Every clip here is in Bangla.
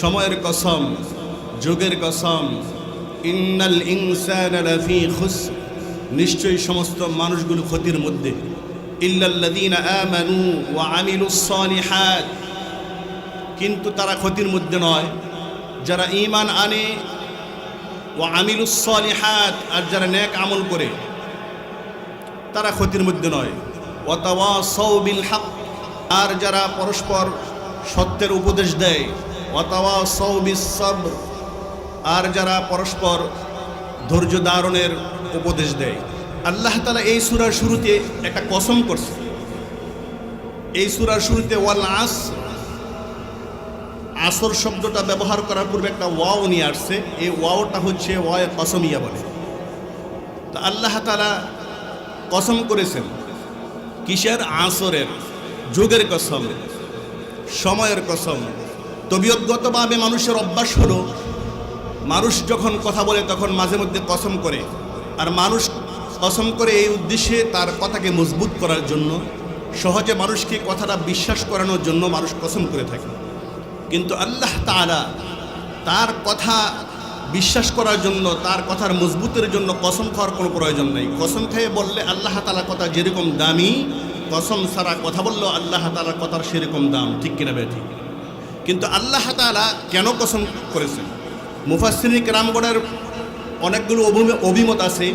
সময়ের কসম, যুগের কসম, ইন্নাল ইনসান লাফি খুস, নিশ্চয়ই সমস্ত মানুষগুলো ক্ষতির মধ্যে। ইল্লাল্লাযীনা আমানু ওয়া আমিলুস সালিহাত কিন্তু তারা ক্ষতির মধ্যে নয়। যারা ঈমান আনে ও আমিলুস সালিহাত আর যারা নেক আমল করে, তারা ক্ষতির মধ্যে নয়। ওয়াতাওয়াসাউ বিল হক, আর যারা পরস্পর সত্যের উপদেশ দেয়। ওয়াতাওয়াসাউ বিস সাবর। আর যারা পরস্পর ধৈর্য ধারণের উপদেশ দেয়। আল্লাহ তালা এই সুরার শুরুতে একটা কসম করছে। এই সুরার শুরুতে ওয়াল আস, আসর শব্দটা ব্যবহার করার পূর্বে একটা ওয়াও নিয়ে আসছে। এই ওয়াওটা হচ্ছে ওয়ায় কসমিয়া বলে। তো আল্লাহ তালা কসম করেছেন, কিসের? আসরের, যুগের কসম। সময়ের কসম। তবিয়তগতভাবে মানুষের অভ্যাস হলো, মানুষ যখন কথা বলে তখন মাঝে মধ্যে কসম করে। আর মানুষ কসম করে এই উদ্দেশ্যে তার কথাকে মজবুত করার জন্য, সহজে মানুষকে কথাটা বিশ্বাস করানোর জন্য মানুষ কসম করে থাকে। কিন্তু আল্লাহ তাআলা তার কথা বিশ্বাস করার জন্য, তার কথার মজবুতের জন্য কসম খাওয়ার কোনো প্রয়োজন নেই। কসম খেয়ে বললে আল্লাহ তালা কথা যেরকম দামি কসম সারা কথা বললেও আল্লাহ তালার কথার সেরকম দাম, ঠিক কিনা বে ঠিক কিন্তু আল্লাহ তালা কেন কসম করেছেন? মুফাসিনী রামগড়ের অনেকগুলো অভিম- অভিমত আছে।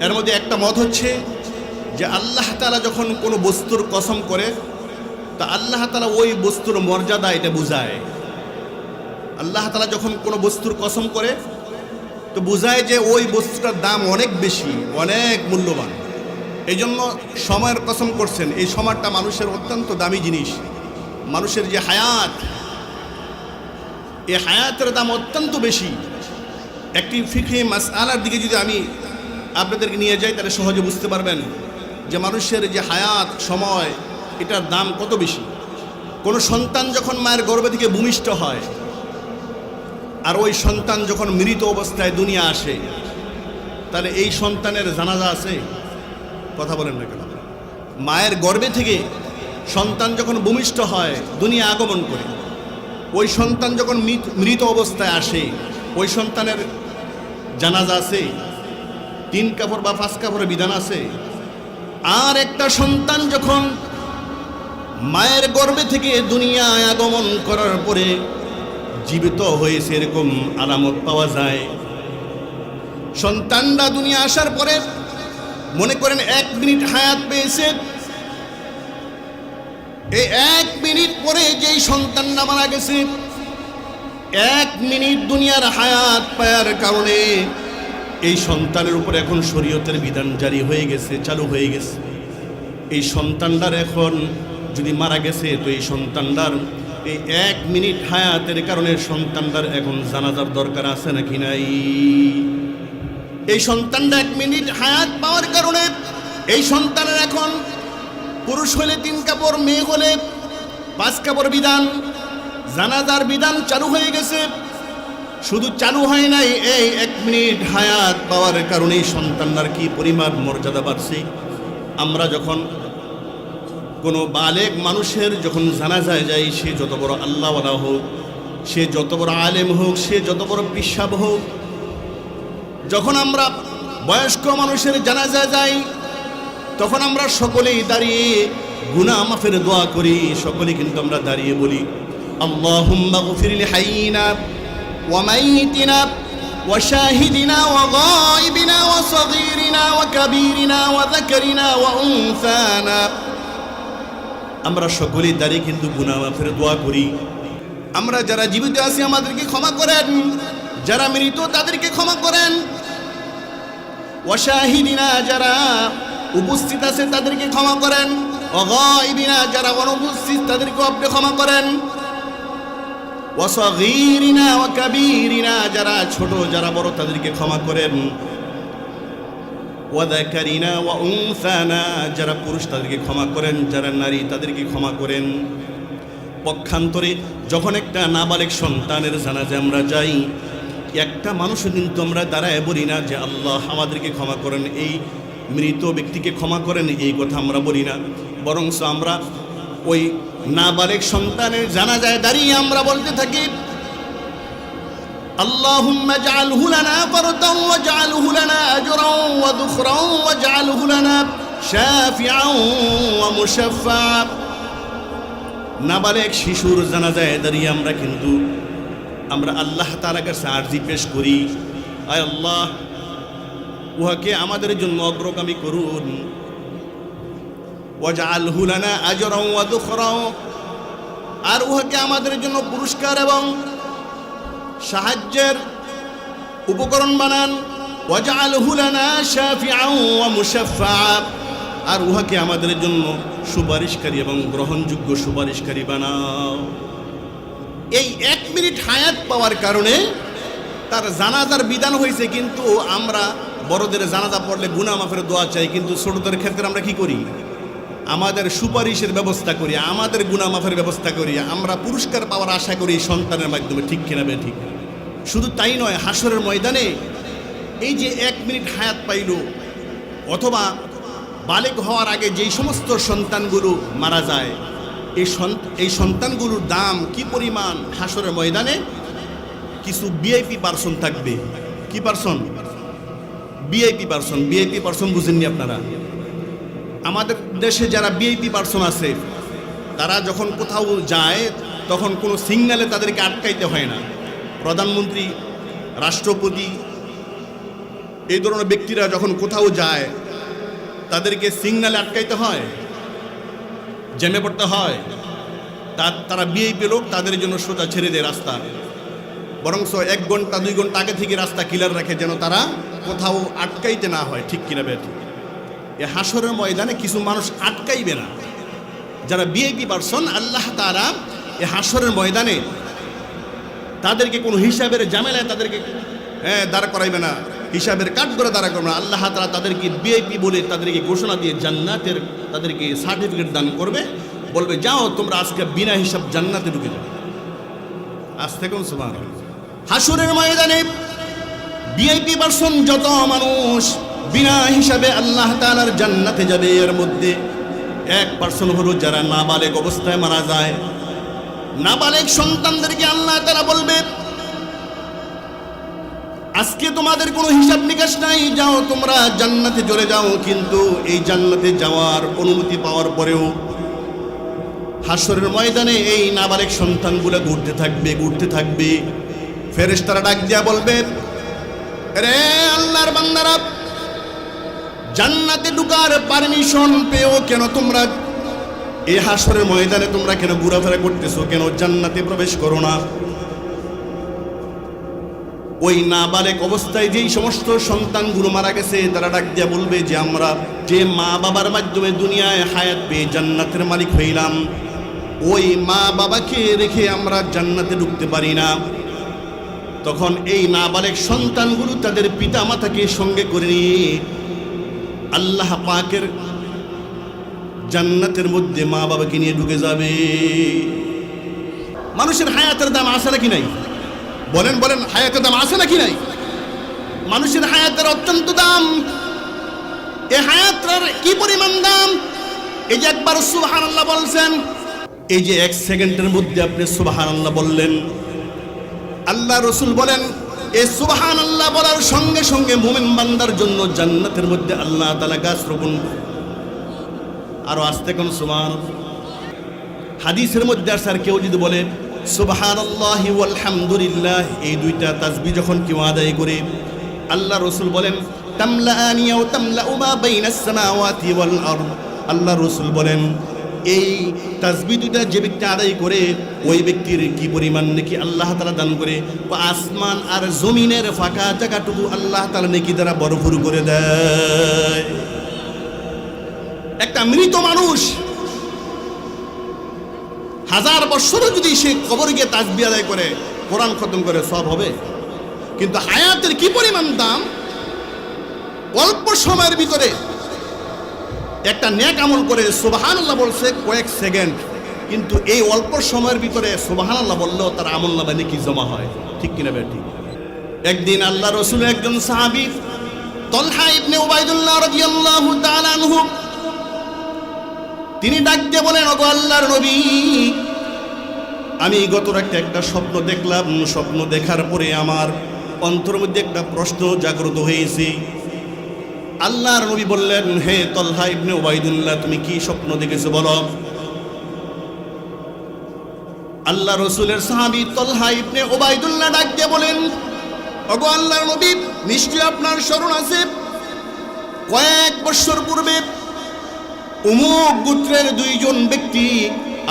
এর মধ্যে একটা মত হচ্ছে যে আল্লাহ তালা যখন কোনো বস্তুর কসম করে, তা আল্লাহ তালা ওই বস্তুর মর্যাদা এটা বুঝায়। আল্লাহ তালা যখন কোনো বস্তুর কসম করে, তো বুঝায় যে ওই বস্তুটার দাম অনেক বেশি, অনেক মূল্যবান। এই জন্য সময়ের কসম করছেন, এই সময়টা মানুষের অত্যন্ত দামি জিনিস। মানুষের যে হায়াত, এই হায়াতের দাম অত্যন্ত বেশি। একটি ফিখে মাসআলার দিকে যদি আমি আপনাদেরকে নিয়ে যাই, তাহলে সহজে বুঝতে পারবেন যে মানুষের যে হায়াত, সময়, এটার দাম কত বেশি। কোনো সন্তান যখন মায়ের গর্ভ থেকে ভূমিষ্ঠ হয়, আর ওই সন্তান যখন মৃত অবস্থায় দুনিয়া আসে, তাহলে এই সন্তানের জানাজা আছে? কথা বলেন না কেন? মায়ের গর্ভে থেকে সন্তান যখন ভূমিষ্ঠ হয়, দুনিয়া আগমন করে। ওই সন্তান যখন মৃত- অবস্থায় আসে, ওই সন্তানের জানাজা আছে, তিন কাপড় বা পাঁচ কাপড়ের বিধান আছে। আর একটা সন্তান যখন মায়ের গর্ভে থেকে দুনিয়ায় আগমন করার পরে জীবিত হয়ে সেরকম আলামত পাওয়া যায়। সন্তানরা দুনিয়া আসার পরে মনে করেন এক মিনিট হায়াত পেয়েছে এই এক মিনিট পরে যেই সন্তানরা মারা গেছে এক মিনিট দুনিয়ার হায়াত পায়ার কারণে এই সন্তানের উপর এখন শরীয়তের বিধান জারি হয়ে গেছে, চালু হয়ে গেছে। এই সন্তানটার এখন যদি মারা গেছে, তো এই সন্তানটার এই এক মিনিট হায়াতের কারণে সন্তানটার এখন জানাজার দরকার আছে নাকি নাই? এই সন্তানটা এক মিনিট হায়াত পাওয়ার কারণে, এই সন্তানের এখন পুরুষ হলে তিন কাপড়, মেয়ে হলে পাঁচ কাপড় বিধান, জানাজার বিধান চালু হয়ে গেছে। শুধু চালু হয় নাই, এই এক মিনিট হায়াত পাওয়ার কারণেই সন্তানটার কি পরিমাণ মর্যাদা বাড়ছে? আমরা যখন কোনো বালেক মানুষের যখন জানাজায় যায় সে যত বড় আল্লাহওয়ালা হোক, সে যত বড় আলেম হোক, সে যত বড় পিসাব হোক যখন আমরা বয়স্ক মানুষের জানাজায় যাই, তখন আমরা সকলেই দাঁড়িয়ে গুনাহ মাফের দোয়া করি সকলে কিন্তু আমরা দাঁড়িয়ে বলি কাবীরিনা আমরা সকলেই দাঁড়িয়ে কিন্তু গুনাহ মাফের দোয়া করি। আমরা যারা জীবিত আছি, আমাদেরকে ক্ষমা করেন। যারা মৃত তাদেরকে ক্ষমা করেন। ওয়াশাহিদিনা যারা উপস্থিত আছে তাদেরকে ক্ষমা করেন। অগাইবিনা যারা অনুপস্থিত তাদেরকে আপনি ক্ষমা করেন। ওয়াসগীরিনা ওয়া কাবীরিনা যারা ছোট, যারা বড়, তাদেরকে ক্ষমা করেন। ওয়াদাকারিনা ওয়া উনসানা যারা পুরুষ, তাদেরকে ক্ষমা করেন। যারা নারী, তাদেরকে ক্ষমা করেন। পক্ষান্তরে যখন একটা নাবালিক সন্তানের জানাজে আমরা যাই একটা মানুষও কিন্তু আমরা দাঁড়ায় বলি না যে আল্লাহ আমাদেরকে ক্ষমা করেন এই মৃত ব্যক্তিকে ক্ষমা করেন এই কথা আমরা বলি না বরং আমরা ওই নাবালেক সন্তানের জানা যায় দাঁড়িয়ে আমরা বলতে থাকি اللهم اجعله لنا فردا واجعله لنا اجرا وذخرا واجعله لنا شافعا ومشفعا নাবালেক শিশুর জানাজায় দাঁড়িয়ে আমরা কিন্তু আমরা আল্লাহ তাআলার কাছে আরজি পেশ করি। আয় আল্লাহ, উহাকে আমাদের জন্য অগ্রগামী করুন। আর উহাকে আমাদের জন্য পুরস্কার এবং সাহায্যের উপকরণ বানান। আর উহাকে আমাদের জন্য সুপারিশকারী এবং গ্রহণযোগ্য সুপারিশকারী বানাও। এই এক মিনিট হায়াত পাওয়ার কারণে তার জানাজার বিধান হয়েছে, কিন্তু আমরা বড়দের জানাজা পড়লে গুনা মাফের দোয়া চাই, কিন্তু ছোটদের ক্ষেত্রে আমরা কি করি? আমাদের সুপারিশের ব্যবস্থা করি, আমাদের গুনা মাফের ব্যবস্থা করি, আমরা পুরস্কার পাওয়ার আশা করি সন্তানের মাধ্যমে, ঠিক কিনা ঠিক? শুধু তাই নয় হাসরের ময়দানে এই যে এক মিনিট হায়াত পাইল, অথবা বালেক হওয়ার আগে যেই সমস্ত সন্তানগুলো মারা যায় এই এই সন্তানগুলোর দাম কি পরিমাণ হাসরের ময়দানে? কিছু বিআইপি পার্সন থাকবে। কি person VIP person VIP person বুঝেননি আপনারা। আমাদের দেশে যারা বিআইপি পার্সন আছে, তারা যখন কোথাও যায়, তখন কোনো সিগনালে তাদেরকে আটকাইতে হয় না। প্রধানমন্ত্রী, রাষ্ট্রপতি, এই ধরনের ব্যক্তিরা যখন কোথাও যায়, তাদেরকে সিগনালে আটকাইতে হয়। জেমে পড়তে হয়, তা, তারা বিআইপি লোক, তাদের জন্য সোজা ছেড়ে দেয় রাস্তা। বরংস এক ঘণ্টা, দুই ঘণ্টা আগে থেকে রাস্তা ক্লিয়ার রাখে যেন তারা কোথাও আটকাইতে না হয়, ঠিক কিনা বেঠিক এ হাসরের ময়দানে কিছু মানুষ আটকাইবে না। যারা বিআইপি পারসন আল্লাহ তারা এ হাসরের ময়দানে তাদেরকে কোনো হিসাবের জামেলায় তাদেরকে হ্যাঁ দাঁড় করাইবে না। হিসাবের কাঠ করে দাঁড়া করবে আল্লাহ তারা তাদেরকে বিআইপি বলে তাদেরকে ঘোষণা দিয়ে জান্নাতের তাদেরকে সার্টিফিকেট দান করবে। বলবে, যাও, তোমরা আজকে বিনা হিসাব জান্নাতে ঢুকে যাবে। আজ থেকে সুমান হাসুরের ময়দানে ভিআইপি পার্সন যত মানুষ বিনা হিসাবে আল্লাহ তাআলার জান্নাতে যাবে, এর মধ্যে এক পার্সন হলো যারা নাবালেক অবস্থায় মারা যায়। নাবালেক সন্তানদেরকে আল্লাহ তাআলা বলবে আজকে তোমাদের কোনো হিসাব নিকাশ নাই, যাও তোমরা জান্নাতে চলে যাও, কিন্তু এই জান্নাতে যাওয়ার অনুমতি পাওয়ার পরেও হাসরের ময়দানে এই নাবালেক সন্তানগুলো ঘুরতে থাকবে ঘুরতে থাকবে। ফেরেশতারা ডাক দিয়া বলবে রে আল্লাহর বান্দারা, জান্নাতে ঢুকার পারমিশন পেও কেন তোমরা এই হাসরের ময়দানে তোমরা কেন ঘোরাফেরা করতেছো? কেন জান্নাতে প্রবেশ করো না? ওই নাবালেক অবস্থায় যেই সমস্ত সন্তানগুলো মারা গেছে, তারা ডাক দিয়া বলবে যে, আমরা যে মা বাবার মাধ্যমে দুনিয়ায় হায়াত পেয়ে জান্নাতের মালিক হইলাম। ওই মা বাবাকে রেখে আমরা জান্নাতে ঢুকতে পারি না। তখন এই নাবালেক সন্তানগুলো তাদের পিতা মাতাকে সঙ্গে করে নিয়ে আল্লাহ পাকের জান্নাতের মধ্যে মা বাবাকে নিয়ে ঢুকে যাবে। মানুষের হায়াতের দাম আছে নাকি নাই? বলেন বলেন, হায়াতের দাম আছে নাকি নাই? মানুষের হায়াতের অত্যন্ত দাম। এ হায়াতের কি পরিমাণ দাম? এই যে একবার সুবাহান আল্লাহ বলছেন, এই যে এক সেকেন্ডের মধ্যে আপনি সুবাহান আল্লাহ বললেন। আল্লাহ রসুল বলেন এই সুবাহান আল্লাহ বলার সঙ্গে সঙ্গে মোমেন বান্দার জন্য জান্নাতের মধ্যে আল্লাহ তালা গাছ রোপণ করে। আরও আসতে কোন সুবাহান হাদিসের মধ্যে আসার কেউ যদি বলে সুবাহান আলহামদুলিল্লাহ এই দুইটা তাসবি যখন কেউ আদায় করে, আল্লাহ রসুল বলেন তামলা আনিয়া ও তামলা উমা বাইনাস ওয়াল আরদ। আল্লাহ রসুল বলেন, এই তাসবি দুইটা যে ব্যক্তি আদায় করে, ওই ব্যক্তির কি পরিমাণ নাকি আল্লাহ তালা দান করে? আসমান আর জমিনের ফাঁকা জায়গাটুকু আল্লাহ তালা নাকি দ্বারা বরফুর করে দেয়। একটা মৃত মানুষ হাজার বৎসরও যদি সে কবর গিয়ে তাসবি আদায় করে, কোরআন খতম করে সব হবে। কিন্তু হায়াতের কি পরিমাণ দাম? অল্প সময়ের ভিতরে একটা ন্যাক আমল করে সুবাহান আল্লাহ বলছে কয়েক সেকেন্ড। কিন্তু এই অল্প সময়ের ভিতরে সুবাহান আল্লাহ বললেও তার আমল নামে কি জমা হয়। ঠিক কিনা বে ঠিক একদিন আল্লাহ রসুল একজন সাহাবি, তলহা ইবনে উবাইদুল্লাহ রাদিয়াল্লাহু তাআলা আনহু তিনি ডাক দিয়ে বলেন, ওগো আল্লাহর নবী, আমি গত রাতে একটা স্বপ্ন দেখলাম। স্বপ্ন দেখার পরে আমার অন্তর মধ্যে একটা প্রশ্ন জাগ্রত হয়েছে। আল্লাহর নবী বললেন, হে তলহা ইবনে ওবাইদুল্লাহ তুমি কি স্বপ্ন দেখেছ বলো? আল্লাহ রসুলের সাহাবি তলহা ইবনে ওবাইদুল্লাহ ডাক দিয়ে বলেন, ওগো আল্লাহর নবী, নিশ্চয়ই আপনার স্মরণ আছে? কয়েক বছর পূর্বে উমুক গোত্রের দুইজন ব্যক্তি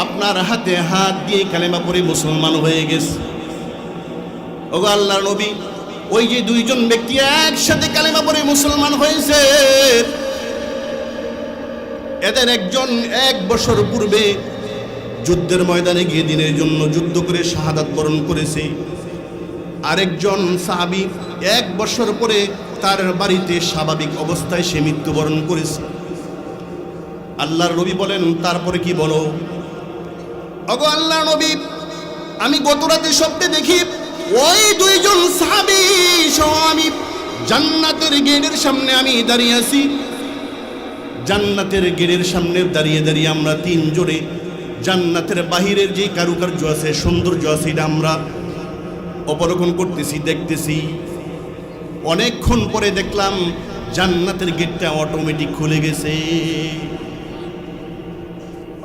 আপনার হাতে হাত দিয়ে কালেমা পরে মুসলমান হয়ে গেছে। ওগো আল্লাহর নবী, ওই যে দুইজন ব্যক্তি একসাথে কালেমা পরে মুসলমান হয়েছে, এদের একজন এক বছর পূর্বে যুদ্ধের ময়দানে গিয়ে দিনের জন্য যুদ্ধ করে শাহাদাত বরণ করেছে। আরেকজন সাহাবি এক বছর পরে তার বাড়িতে স্বাভাবিক অবস্থায় সে মৃত্যুবরণ করেছে। আল্লাহর নবী বলেন তারপরে কি বলো? অগো আল্লাহ নবী আমি গত রাতে স্বপ্নে দেখি ওই দুইজন সাহাবি সহ আমি জান্নাতের গেটের সামনে আমি দাঁড়িয়ে আছি। জান্নাতের গেটের সামনে দাঁড়িয়ে দাঁড়িয়ে আমরা তিন জোরে জান্নাতের বাহিরের যে কারুকার্য আছে সৌন্দর্য আছে এটা আমরা অবলোকন করতেছি দেখতেছি। অনেকক্ষণ পরে দেখলাম জান্নাতের গেটটা অটোমেটিক খুলে গেছে।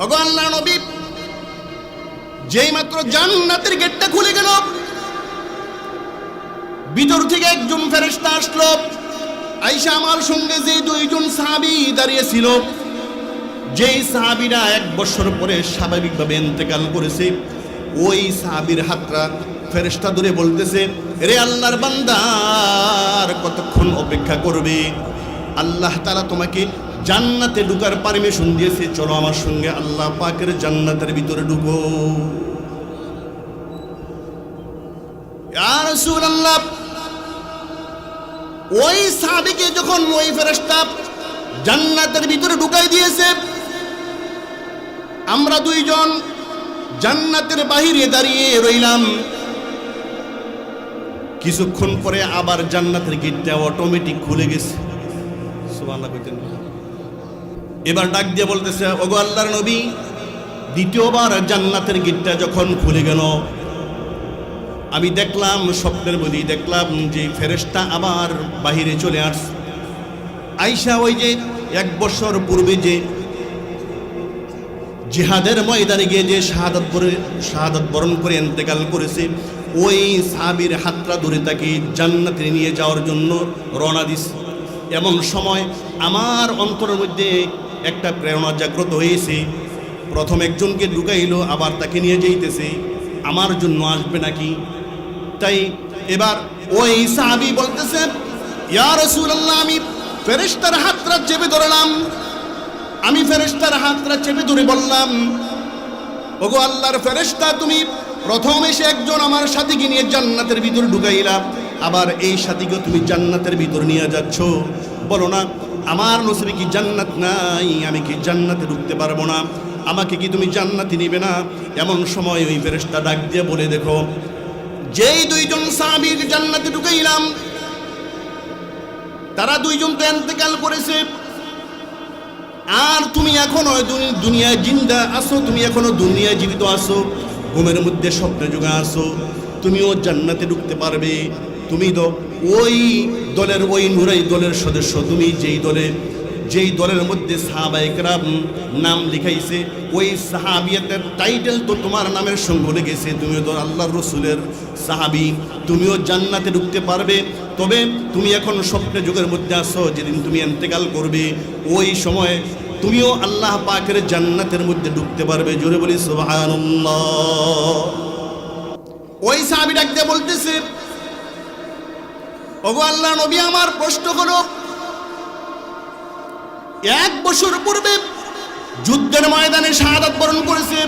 ওগো আল্লাহ নবী যেই মাত্র জান্নাতের গেটটা খুলে গেল, ভিতর থেকে একজন ফেরেশতা আসলো। আইসা আমার সঙ্গে যে দুইজন সাহাবী দাঁড়িয়ে ছিল যেই সাহাবীরা এক বছর পরে স্বাভাবিকভাবে ইন্তেকাল করেছে, ওই সাহাবীর হাতরা ফেরেশতা ধরে বলতেছে রে আল্লাহর বান্দার কতক্ষণ অপেক্ষা করবে? আল্লাহ তাআলা তোমাকে জান্নাতে ঢুকার পারমিশন দিয়েছে, চলো আমার সঙ্গে আল্লাহ পাকের জান্নাতের ভিতরে ঢুকো। ওই সাহাবীকে যখন ওই ফেরেশতা জান্নাতের ভিতরে ঢুকাই দিয়েছে, আমরা দুইজন জান্নাতের বাহিরে দাঁড়িয়ে রইলাম। কিছুক্ষণ পরে আবার জান্নাতের গেটটা অটোমেটিক খুলে গেছে। সুবহানাল্লাহ কইতেন না? এবার ডাক দিয়ে বলতেছে, ওগো আল্লাহর নবী, দ্বিতীয়বার জান্নাতের গেটটা যখন খুলে গেল, আমি দেখলাম, স্বপ্নের মধ্যেই দেখলাম যে ফেরেশতা আবার বাহিরে চলে আসছে আইসা ওই যে এক বছর পূর্বে যে জিহাদের ময়দানে গিয়ে যে শাহাদত করে, শাহাদত বরণ করে, ইন্তেকাল করেছে, ওই সাহাবীর হাতটা ধরে তাকে জান্নাতে নিয়ে যাওয়ার জন্য রওনা দিস। এমন সময় আমার অন্তরের মধ্যে একটা প্রেরণা জাগ্রত হয়েছে। প্রথম একজনকে ঢুকাইলো আবার তাকে নিয়ে যাইতেছে। আমার জন্য আসবে নাকি? তাই এবার ওই সাহাবি বলতেছে, ইয়া আমি ফেরেশতার হাতরা চেপে ধরলাম। আমি ফেরেশতার হাতরা চেপে ধরে বললাম, ওগো আল্লাহর ফেরেশতা, তুমি প্রথম এসে একজন আমার সাথীকে নিয়ে জান্নাতের ভিতর ঢুকাইলাম আবার এই সাথীকে তুমি জান্নাতের ভিতর নিয়ে যাচ্ছ। বলো না আমার নসিবে কি জান্নাত নাই? আমি কি জান্নাতে ঢুকতে পারব না? আমাকে কি তুমি জান্নাতে নিবে না? এমন সময় ওই ফেরেশতা ডাক দিয়ে বলে, দেখো, যেই দুইজন সাহাবীর জান্নাতে ঢুকাইলাম, তারা দুইজন তো এন্তেকাল করেছে। আর তুমি এখনও দুনি- দুনিয়ায় জিন্দা আসো তুমি এখনও দুনিয়ায় জীবিত আসো ঘুমের মধ্যে স্বপ্নে যুগে আসো তুমিও জান্নাতে ঢুকতে পারবে। তুমি তো ওই দলের, ওই নুরাই দলের সদস্য। তুমি যেই দলে, যেই দলের মধ্যে সাহাবা সাহাবাইকরাম নাম লিখাইছে, ওই সাহাবিয়াতের টাইটেল তো তোমার নামের সঙ্গে লেগেছে। তুমিও তো আল্লাহর রসুলের সাহাবি, তুমিও জান্নাতে ঢুকতে পারবে। তবে তুমি এখন স্বপ্নে যুগের মধ্যে আসো যেদিন তুমি এন্তেকাল করবে, ওই সময় তুমিও আল্লাহ পাকের জান্নাতের মধ্যে ঢুকতে পারবে। জোরে বলি, সুবহানাল্লাহ। ওই সাহাবি ডাকতে বলতেছে ওগো আল্লাহ নবী, আমার প্রশ্ন হলো, এক বছর পূর্বে যুদ্ধের ময়দানে শাহাদাত বরণ করেছে,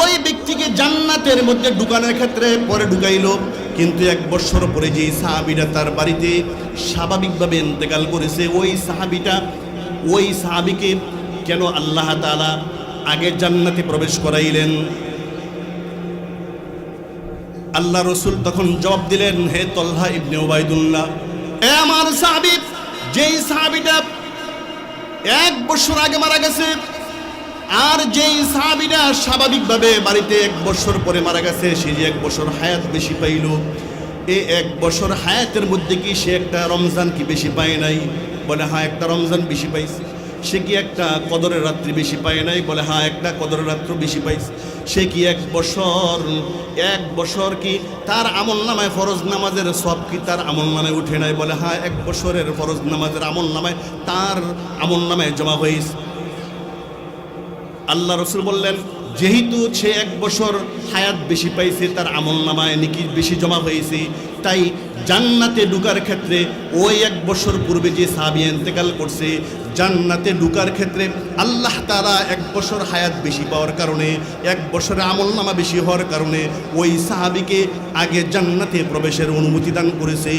ওই ব্যক্তিকে জান্নাতের মধ্যে ঢুকানোর ক্ষেত্রে পরে ঢুকাইল, কিন্তু এক বছর পরে যে সাহাবিটা তার বাড়িতে স্বাভাবিকভাবে ইন্তেকাল করেছে, ওই সাহাবিটা, ওই সাহাবিকে কেন আল্লাহ তাআলা আগে জান্নাতে প্রবেশ করাইলেন? আল্লাহ রসুল তখন জবাব দিলেন, হে তল্হা ইবনে ওবায়দুল্লাহ এ আমার সাহাবি, যেই সাহাবিটা এক বছর আগে মারা গেছে, আর যেই সাহাবিরা স্বাভাবিকভাবে বাড়িতে এক বছর পরে মারা গেছে, সে যে এক বছর হায়াত বেশি পাইল। এই এক বছর হায়াতের মধ্যে কি সে একটা রমজান কি বেশি পায় নাই? বলে হ্যাঁ একটা রমজান বেশি পাইছে। সে কি একটা কদরের রাত্রি বেশি পায় নাই? বলে হ্যাঁ একটা কদরের রাত্র বেশি পাইছে। সে কি এক বছর এক বছর কি তার আমল নামায় ফরজ নামাজের সব কি তার আমল নামায় উঠে নাই? বলে হ্যাঁ এক বছরের ফরজ নামাজের আমল নামায় তার আমল নামায় জমা হয়েছে আল্লাহ রসুল বললেন, যেহেতু সে এক বছর হায়াত বেশি পাইছে, তার আমল নামায় নিকি বেশি জমা হয়েছে তাই জান্নাতে ঢুকার ক্ষেত্রে ওই এক বছর পূর্বে যে সাহাবি এন্তেকাল করছে জান্নাতে ঢুকার ক্ষেত্রে আল্লাহ তারা এক বছর হায়াত বেশি পাওয়ার কারণে, এক বছরে আমল নামা বেশি হওয়ার কারণে ওই সাহাবিকে আগে জান্নাতে প্রবেশের অনুমতি দান করেছে।